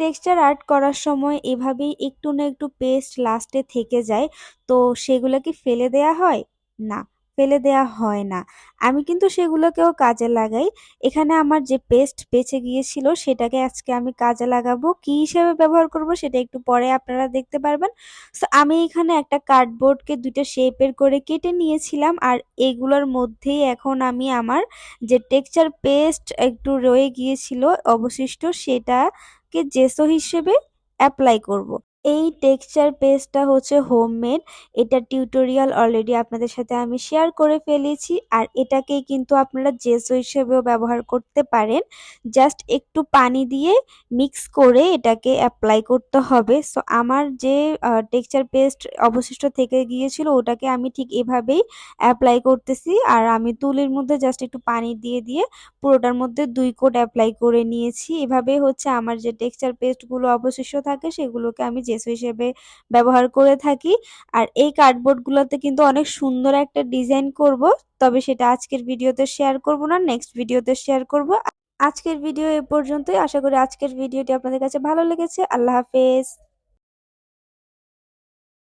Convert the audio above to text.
Texture art করার সময় এভাবেই একটু না একটু পেস্ট লাস্টে থেকে যায়। তো সেগুলো কি ফেলে দেয়া হয়? না। ফেলে দেয়া হয় না। আমি কিন্তু সেগুলোকেও কাজে লাগাই। এখানে আমার যে পেস্ট বেঁচে গিয়েছিল, সেটাকে আজকে আমি কাজে লাগাবো। কি হিসেবে ব্যবহার করব সেটা একটু পরে আপনারা দেখতে পারবেন। সো আমি এখানে একটা কার্ডবোর্ডকে দুটো শেপের করে কেটে নিয়েছিলাম আর এগুলোর মধ্যেই এখন আমি আমার যে টেক্সচার পেস্ট একটু রয়ে গিয়েছিল অবশিষ্ট, সেটাকে জেসো হিসেবে অ্যাপ্লাই করব। এই টেক্সচার পেস্টটা হচ্ছে হোমমেড এটা টিউটোরিয়াল অলরেডি আপনাদের সাথে আমি শেয়ার করে ফেলেছি আর এটাকেই কিন্তু আপনারা জেসো হিসেবেও ব্যবহার করতে পারেন। জাস্ট একটু পানি দিয়ে মিক্স করে এটাকে অ্যাপ্লাই করতে হবে। সো আমার যে টেক্সচার পেস্ট অবশিষ্ট থেকে গিয়েছিল, ওটাকে আমি ঠিক এভাবেই অ্যাপ্লাই করতেছি। আর আমি তুলির মধ্যে জাস্ট একটু পানি দিয়ে দিয়ে পুরোটার মধ্যে দুই কোট অ্যাপ্লাই করে নিয়েছি। এভাবে হচ্ছে আমার যে টেক্সচার পেস্টগুলো অবশিষ্ট থাকে, সেগুলোকে আমি জেসো হিসেবে ব্যবহার করে থাকি। আর এই কার্ডবোর্ডগুলোতে কিন্তু অনেক সুন্দর একটা ডিজাইন করব, তবে সেটা আজকের ভিডিওতে শেয়ার করব না নেক্সট ভিডিওতে শেয়ার করব। আজকের ভিডিও এ পর্যন্তই। আশা করি আজকের ভিডিওটি আপনাদের কাছে ভালো লেগেছে। আল্লাহ হাফেজ।